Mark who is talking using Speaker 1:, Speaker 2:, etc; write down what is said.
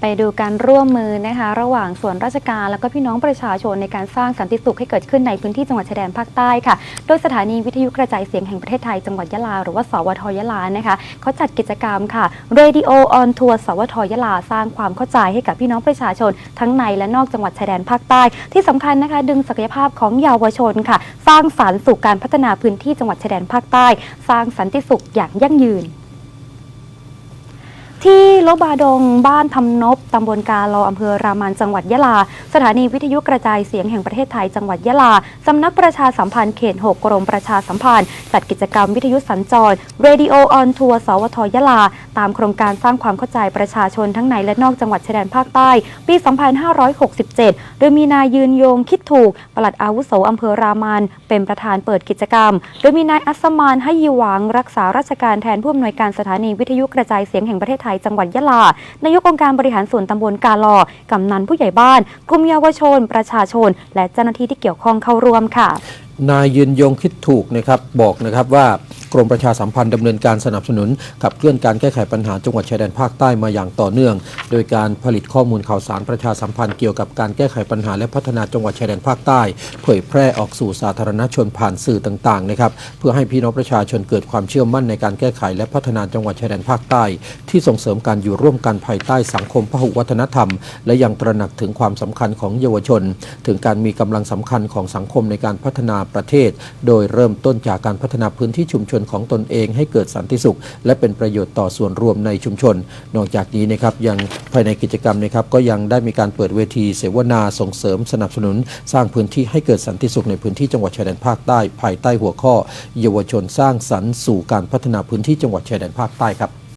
Speaker 1: ไปดูการร่วมมือนะคะ ระหว่างส่วนราชการแล้วก็พี่น้องประชาชนในการสร้างสันติสุขให้เกิดขึ้นในพื้นที่จังหวัดชายแดนภาคใต้ค่ะ โดยสถานีวิทยุกระจายเสียงแห่งประเทศไทยจังหวัดยะลาหรือว่าสวทยะลานะคะเขาจัดกิจกรรมค่ะ Radio on Tour สวทยะลาสร้างความเข้าใจให้กับพี่น้องประชาชน ทั้งในและนอกจังหวัดชายแดนภาคใต้ ที่สำคัญนะคะ ดึงศักยภาพของเยาวชนค่ะ สร้างสารรค์สู่การพัฒนาพื้นที่จังหวัดชายแดนภาคใต้ สร้างสันติสุขอย่างยั่งยืน ที่ลบาดงบ้านทำนบตำบลกาลออำเภอรามันจังหวัดยะลา สถานีวิทยุกระจายเสียงแห่งประเทศไทยจังหวัดยะลาสำนักประชาสัมพันธ์เขต 6 กรมประชาสัมพันธ์ จัดกิจกรรมวิทยุสัญจร Radio on Tour สวทยะลา ตามโครงการสร้างความเข้าใจประชาชนทั้งในและนอกจังหวัดชายแดนภาคใต้ ปี 2567 โดยมีนายยืนยงคิดถูกปลัดอาวุโสอำเภอรามันเป็นประธานเปิดกิจกรรม โดยมีนายอัสมานให้ยีหวังรักษาราชการแทนผู้อำนวยการสถานีวิทยุกระจายเสียงแห่งประเทศไทยจังหวัดยะลา นายกองค์การบริหารส่วนตำบลกาลอกำนันผู้ใหญ่บ้านกลุ่มเยาวชน ประชาชน และเจ้าหน้าที่ที่เกี่ยวข้องเข้าร่วมค่ะ
Speaker 2: นายยืนยงคิดถูกนะครับบอกนะครับว่า กรมประชาสัมพันธ์ดำเนินการสนับสนุนขับเคลื่อนการแก้ไขปัญหาจังหวัดชายแดนภาคใต้มาอย่างต่อเนื่อง โดยการผลิตข้อมูลข่าวสารประชาสัมพันธ์เกี่ยวกับการแก้ไขปัญหาและพัฒนาจังหวัดชายแดนภาคใต้ เผยแพร่ออกสู่สาธารณชนผ่านสื่อต่างๆนะครับเพื่อให้พี่น้องประชาชนเกิดความเชื่อมั่นในการแก้ไขและพัฒนาจังหวัดชายแดนภาคใต้ ที่ส่งเสริมการอยู่ร่วมกันภายใต้สังคมพหุวัฒนธรรม และยังตระหนักถึงความสำคัญของเยาวชน ถึงการมีกำลังสำคัญของสังคมในการพัฒนาประเทศ โดยเริ่มต้นจากการพัฒนาพื้นที่ชุมชนนของตนเองให้เกิดสันติสุข และเป็นประโยชน์ต่อส่วนรวมในชุมชน นอกจากนี้นะครับยังภายในกิจกรรมนะครับก็ยังได้มีการเปิดเวทีเสวนาส่งเสริมสนับสนุน สร้างพื้นที่ให้เกิดสันติสุขในพื้นที่จังหวัดชายแดนภาคใต้ ภายใต้หัวข้อ เยาวชนสร้างสรรค์สู่การพัฒนาพื้นที่จังหวัดชายแดนภาคใต้ครับ